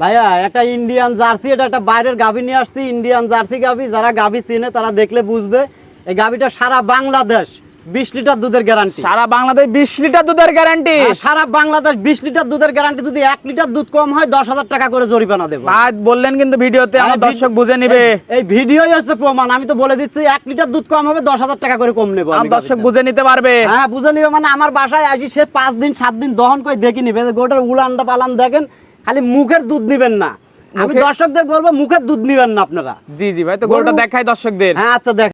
ভাইয়া একটা Indian jersey এটা একটা বাইরের গাভী নিয়ে আসছি ইন্ডিয়ান জার্সি গাভী। যারা গাভী চিনে তারা দেখলে বুঝবে এই গাভীটা সারা বাংলাদেশ বিশ লিটার দুধের গ্যারান্টি সারা বাংলাদেশ বিশ লিটার দুধের গ্যারান্টি সারা বাংলাদেশ বিশ লিটার দুধের গ্যারান্টি যদি এক লিটার দুধ কম হয় দশ হাজার টাকা করে জরিমানা দেবো। আজ বললেন কিন্তু ভিডিওতে আমার দর্শক বুঝে নিবে। এই- এই ভিডিওই হচ্ছে প্রমাণ আমি তো বলে দিচ্ছি এক লিটার দুধ কম হবে দশ হাজার টাকা করে কম নেব দর্শক বুঝে নিতে পারবে। হ্যাঁ বুঝে নিবে মানে আমার বাসায় আসি সে পাঁচ দিন সাত দিন দহন করে দেখে নিবে। গোটার উলানটা পালান দেখেন খালি মুখের দুধ নিবেন না। আমি দর্শকদের বলব মুখের দুধ নিবেন না আপনারা। জি জি ভাই তো গরুটা দেখাই দর্শকদের। হ্যাঁ আচ্ছা দেখ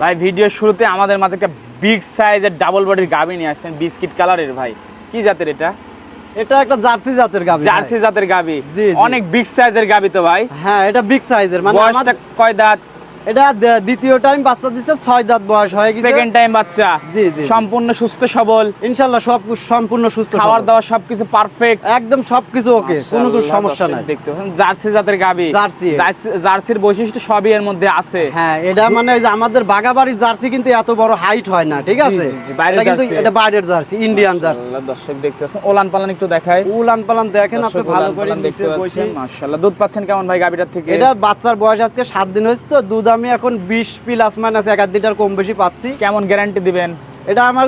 ভাই ভিডিও শুরুতে আমাদের মাঝে একটা বিগ সাইজের ডাবল বডির গাবি নিয়ে আসছেন বিস্কিট কালারের ভাই। কি জাতের এটা? এটা একটা জার্সি জাতের গাবি জার্সি জাতের গাবি। অনেক বিগ সাইজের গাবি তো ভাই। হ্যাঁ এটা বিগ সাইজের মানে আমাদের কয় দাঁত? এটা দ্বিতীয় টাইম বাচ্চা দিচ্ছে ছয় দাঁত বয়স হয়ে গেছে। সেকেন্ড টাইম বাচ্চা। জি, জি। সম্পূর্ণ সুস্থ সবল। ইনশাল্লাহ সব সম্পূর্ণ সুস্থ খাবার দাওয়া সবকিছু পারফেক্ট একদম সবকিছু ওকে কোনো কোনো সমস্যা নাই। দেখতে জার্সি জাতের গাবি। জার্সি। জার্সি- জার্সির বৈশিষ্ট্য সবই এর মধ্যে আছে। হ্যাঁ এটা মানে যে আমাদের বাগাবাড়ির জার্সি কিন্তু এত বড় হাইট হয় না ঠিক আছে? এটা কিন্তু জার্সি। এটা বাইরের জার্সি ইন্ডিয়ান জার্সি। দর্শক দেখতে পাচ্ছেন ওলান পালান একটু দেখায় উলান পালান দেখেন আপনি ভালো করে দেখতে পাচ্ছেন মাশাআল্লাহ। দুধ পাচ্ছেন কেমন ভাই গাবিটার থেকে? এটা বাচ্চার বয়স আজকে সাত দিন হয়েছে তো দুধ আমি এখন বিশ প্লাস মাইনাস এক আধ লিটার কম বেশি পাচ্ছি। কেমন গ্যারান্টি দিবেন? এটা আমার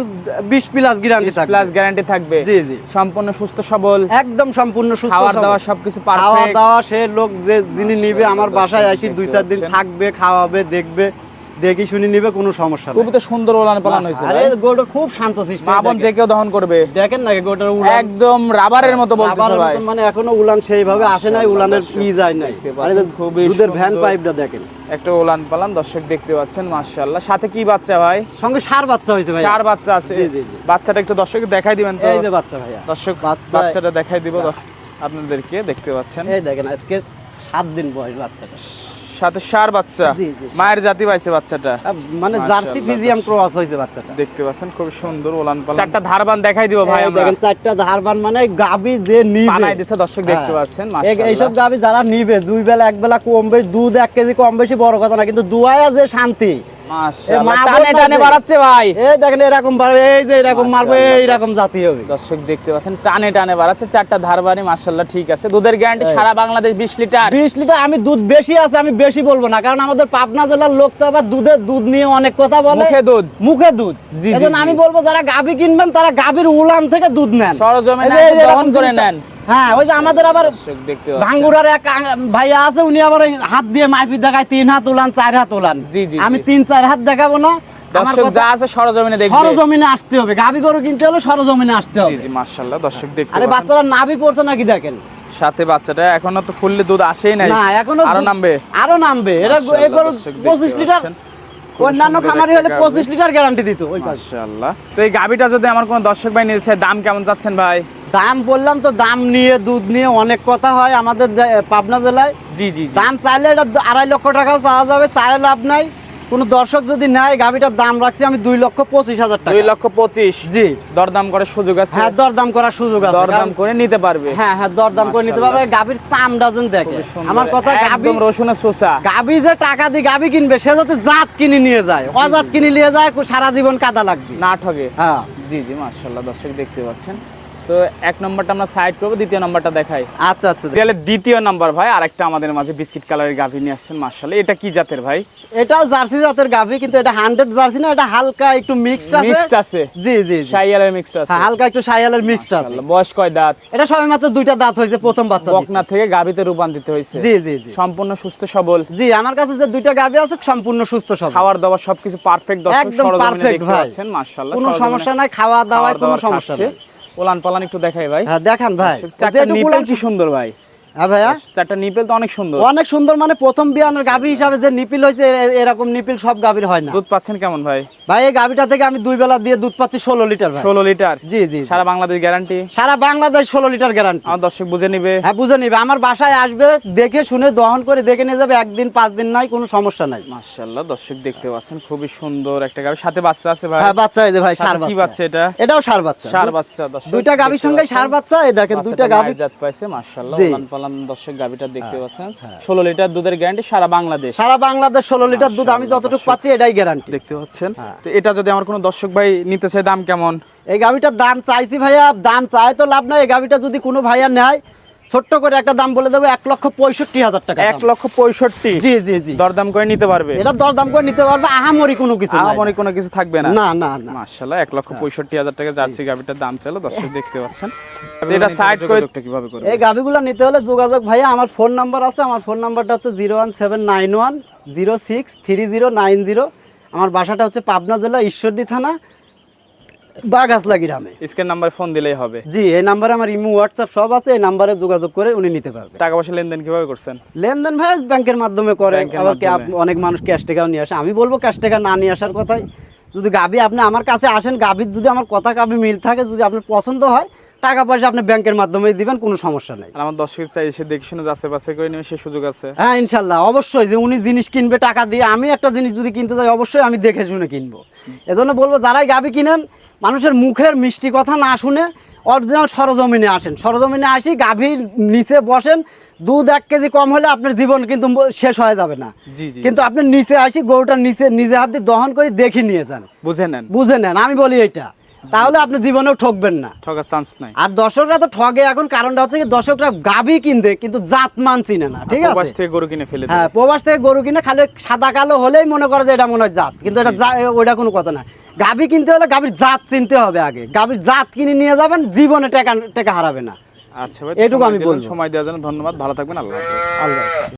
বিশ প্লাস গ্যারান্টি থাকবে। প্লাস গ্যারান্টি থাকবে। জি, জি। সম্পূর্ণ সুস্থ সবল। একদম সম্পূর্ণ সুস্থ খাওয়া দাওয়া সবকিছু পারফেক্ট খাওয়া দাওয়া সে লোক যে যিনি নিবে আমার বাসায় আসি দুই চার দিন থাকবে খাওয়াবে দেখবে। দেখি শুনি নিবে কোনো সমস্যা খুবই তো সুন্দর ওলান পালান হয়েছে আরে ভাই। গোটা খুব শান্ত সিস্টেম মা বোন যে কেউ দহন করবে। দেখেন না গোটার উলান। একদম রাবারের মতো বলতেছে ভাই। মানে এখনও উলান সেইভাবে আসে নাই উলানের কি যায় নাই। আরে খুবই দুধের ভ্যান। পাইপটা দেখেন। একটা ওলান পালান দর্শক দেখতে পাচ্ছেন মাশাআল্লাহ। সাথে কি বাচ্চা ভাই? সঙ্গে সার বাচ্চা হয়েছে ভাই চার বাচ্চা আছে। জি, জি। বাচ্চাটা একটু দর্শক দেখাই দিবেন তো। এই যে বাচ্চা ভাইয়া। দর্শক বাচ্চা- বাচ্চাটা দেখাই দিব আপনাদেরকে দেখতে পাচ্ছেন। এই দেখেন আজকে সাত দিন বয়স বাচ্চাটা। সাথে সার বাচ্চা। মায়ের জাতি পাইছে বাচ্চাটা মানে জার্সি ফিজিয়াম ক্রস হয়েছে বাচ্চাটা দেখতে পাচ্ছেন খুব সুন্দর ওলান পালান চারটা ধারবান দেখাই দিব ভাই আমরা দেখেন চারটা ধারবান মানে গাবি যে নিবে বানাই দিছে দর্শক দেখতে হ্যাঁ। পাচ্ছেন এই- মাশাআল্লাহ। এইসব গাবি যারা নিবে দুই বেলা এক বেলা কম বেশি দুধ এক কেজি কম বেশি বড় কথা না কিন্তু দুয়ায়া যে শান্তি টানে টানে বাড়াচ্ছে ভাই। এই দেখেন এরকম পারবে এই যে এরকম মারবে এইরকম জাতি হবে। দর্শক দেখতে পাচ্ছেন টানে টানে বাড়াচ্ছে চারটা ধারবানি মাশাআল্লাহ ঠিক আছে। দুধের গ্যারান্টি সারা বাংলাদেশ 20 লিটার। বিশ লিটার আমি দুধ বেশি আছে আমি বেশি বলব না কারণ আমাদের পাবনা জেলার লোক তো আবার দুধের দুধ নিয়ে অনেক কথা বলে। মুখে দুধ। মুখে দুধ। এজন্য আমি বলব যারা গাবি কিনবেন তারা গাবির উলান থেকে দুধ নেন। করে নেন। হ্যাঁ ওই যে আমাদের আবার ভাঙ্গুরার এক ভাইয়া আছে উনি আবার হাত দিয়ে মাইপি দেখায় তিন হাত উলান চার হাত উলান। জি, জি, আমি তিন চার হাত দেখাবো না। দর্শক যা আছে সরজমিনে দেখবে। সরজমিনে আসতে হবে। গাবি গরু কিনতে হলে সরজমিনে আসতে হবে। জি মাশাআল্লাহ দর্শক দেখতে আরে বাচ্চারা নাভি পড়ছে নাকি দেখেন? সাথে বাচ্চাটা এখনও তো ফুললি দুধ আসেই নাই। না এখনও আরও নামবে। আরও নামবে। এটা এই গরু দর্শক দেখতে পঁচিশ লিটার অন্যান্য খামারি হলে লিটার গ্যারান্টি দিত ওই। মাশাআল্লাহ। তো এই গাবিটা যদি আমার কোনো দর্শক ভাই নিয়েছে দাম কেমন যাচ্ছেন ভাই? দাম বললাম তো দাম নিয়ে দুধ নিয়ে অনেক কথা হয় আমাদের পাবনা জেলায়। জি জি দাম চাইলে এটা আড়াই লক্ষ টাকাও চাওয়া যাবে চাইলে লাভ নাই। কোনো দর্শক যদি নেয় গাভিটার দাম রাখছি আমি দুই লক্ষ পঁচিশ হাজার টাকা। দুই লক্ষ পঁচিশ? জি। দরদাম করার সুযোগ আছে? হ্যাঁ দরদাম করার সুযোগ আছে। দরদাম করে নিতে পারবে? হ্যাঁ হ্যাঁ দরদাম করে নিতে পারবে। গাভির চাম ডাজন দেখে। আমার কথা গাভি একদম রসুনের চোষা গাভি যে টাকা দিয়ে গাভি কিনবে সে যাতে জাত কিনে নিয়ে যায়। অজাত কিনে নিয়ে যায় সারা জীবন কাদা লাগবে। না ঠগে হ্যাঁ। জি জি মাশাআল্লাহ। দর্শক দেখতে পাচ্ছেন। তো এক নম্বরটা আমরা সাইড করব দ্বিতীয় নম্বরটা দেখাই। আচ্ছা আচ্ছা। তাহলে দ্বিতীয় নাম্বার ভাই আরেকটা আমাদের মাঝে বিস্কিট কালারের গাভী নিয়ে আসছেন মাশাআল্লাহ। এটা কি জাতের ভাই? জার্সি জাতের গাভি কিন্তু এটা হান্ড্রেড জার্সি না এটা হালকা একটু মিক্সড আছে। মিক্সড আছে? জি জি। শাইয়ালের মিক্সড আছে। হ্যাঁ, হালকা একটু সাইয়ালের মিক্সড আছে। বয়স কয় দাঁত? এটা সবে মাত্র দুইটা দাঁত হয়েছে প্রথম বাচ্চা বকনা থেকে গাভীতে রূপান্তরিত হয়েছে। জি জি জি। সম্পূর্ণ সুস্থ সবল? জি আমার কাছে যে দুইটা গাভি আছে সম্পূর্ণ সুস্থ সব খাবার দাবার সবকিছু পারফেক্ট দর্শক একদম দেখতে ভাই। মাশাআল্লাহ কোনো সমস্যা নাই খাওয়া দাওয়ায় খাওয়ার কোনো সমস্যা। নাই। ওলান পালান একটু দেখাই ভাই। হ্যাঁ দেখান ভাই। চারটা নিপল কি সুন্দর ভাই। হ্যাঁ ভাইয়া? চারটা নিপেল তো অনেক সুন্দর। অনেক সুন্দর মানে প্রথম বিয়ানের গাভী হিসাবে যে নিপিল হয়েছে এরকম নিপিল সব গাভীর হয় না। দুধ পাচ্ছেন কেমন ভাই? ভাই এই গাভীটা থেকে আমি দুই বেলা দিয়ে দুধ পাচ্ছি ষোলো লিটার ষোলো লিটার? জি জি জি। সারা বাংলাদেশ গ্যারান্টি? সারা বাংলাদেশ ষোলো লিটার গ্যারান্টি। আমার দর্শক বুঝে নিবে। হ্যাঁ বুঝে নিবে। আমার বাসায় আসবে দেখে শুনে দহন করে দেখে নিয়ে যাবে। একদিন পাঁচ দিন নাই কোনো সমস্যা নাই। মাশাআল্লাহ দর্শক দেখতে পাচ্ছেন খুবই সুন্দর একটা গাড়ি সাথে বাচ্চা আছে ভাই? হ্যাঁ বাচ্চা এই যে ভাই সার কি বাচ্চা। বাচ্চা এটা? এটাও সার বাচ্চা। সার বাচ্চা দর্শক দুইটা গাভীর সঙ্গে সার বাচ্চা এই দেখেন দুইটা গাভী। জাত পাইছে মাশাআল্লাহ হ্যাঁ, পালান দর্শক গাভিটা দেখতে পাচ্ছেন। ষোলো লিটার দুধের গ্যারান্টি সারা বাংলাদেশ। সারা বাংলাদেশ ষোলো লিটার দুধ আমি যতটুকু পাচ্ছি এটাই গ্যারান্টি দেখতে পাচ্ছেন। হ্যাঁ। তো এটা যদি আমার কোনো দর্শক ভাই নিতে চাই দাম কেমন? এই গাভিটার দাম চাইছি ভাইয়া দাম চাই তো লাভ নাই। এই গাভিটা যদি কোনো ভাইয়া নেয় ছোট্ট করে একটা দাম বলে দেবো এক লক্ষ পঁয়ষট্টি হাজার টাকা এক লক্ষ পঁয়ষট্টি? জি জি জি। দরদাম করে নিতে পারবে? এটা দরদাম করে নিতে পারবে আহামরি কোনো কিছু। আমার কোনো কিছু থাকবে না? না না না। এক লক্ষ পঁয়ষট্টি হাজার টাকা জার্সি গাভিটার দাম ছিল দর্শক দেখতে পাচ্ছেন। এটা সাইড করে কীভাবে করবে এই গাভিগুলো নিতে হলে যোগাযোগ ভাইয়া আমার ফোন নাম্বার আছে আমার ফোন নাম্বারটা হচ্ছে zero one seven nine one zero six three zero nine zero আমার বাসাটা হচ্ছে পাবনা জেলা ঈশ্বরদী থানা বাগাসলা গ্রামে স্ক্যান নাম্বার ফোন দিলেই হবে। জি এই নাম্বারে আমার ইমো হোয়াটসঅ্যাপ সব আছে এই নাম্বারে যোগাযোগ করে উনি নিতে পারবে। টাকা পয়সা লেনদেন কীভাবে করছেন? লেনদেন ভাই ব্যাংকের মাধ্যমে করে আবার অনেক মানুষ ক্যাশ টাকাও নিয়ে আসে। আমি বলব ক্যাশ টাকা না নিয়ে আসার কথাই। যদি গাবি আপনি আমার কাছে আসেন গাবির যদি আমার কথা গাবি মিল থাকে যদি আপনার পছন্দ হয় টাকা পয়সা আপনি ব্যাংকের মাধ্যমে দিবেন কোনো সমস্যা নেই। আমার দর্শক চাই এসে দেখে শুনে যাচ্ছে বাসে করে নিয়ে সে সুযোগ আছে। হ্যাঁ ইনশাল্লাহ অবশ্যই যে উনি জিনিস কিনবে টাকা দিয়ে আমি একটা জিনিস যদি কিনতে যাই অবশ্যই আমি দেখে শুনে কিনবো। এজন্য বলব যারাই গাবি কিনেন মানুষের মুখের মিষ্টি কথা না শুনে অরিজিনাল সরজমিনে আসেন। সরজমিনে আসি গাভীর নিচে বসেন দুধ এক কেজি কম হলে আপনার জীবন কিন্তু শেষ হয়ে যাবে না। কিন্তু আপনি নিচে আসি গরুটার নিচে নিজে হাত দিয়ে দহন করে দেখে নিয়ে যান। বুঝে নেন। বুঝে নেন আমি বলি এটা তাহলে আপনি জীবনেও ঠকবেন না। ঠকার চান্স নাই। আর দর্শকরা তো ঠগে এখন কারণটা হচ্ছে কি দর্শকরা গাভী কিনতে কিন্তু জাত মান চিনে না ঠিক প্রবাস আছে? থেকে গরু কিনে ফেলে হ্যাঁ প্রবাস থেকে গরু কিনে খালি সাদা কালো হলেই মনে করে যে এটা মনে হয় জাত কিন্তু এটা ওইটা কোনো কথা না। গাভী কিনতে হলে গাভীর জাত চিনতে হবে আগে। গাভীর জাত কিনে নিয়ে যাবেন জীবনে টাকা টাকা হারাবে না। আচ্ছা এটুকু আমি বলব। সময় দেওয়ার জন্য ধন্যবাদ। ভালো থাকবেন আল্লাহ আল্লাহ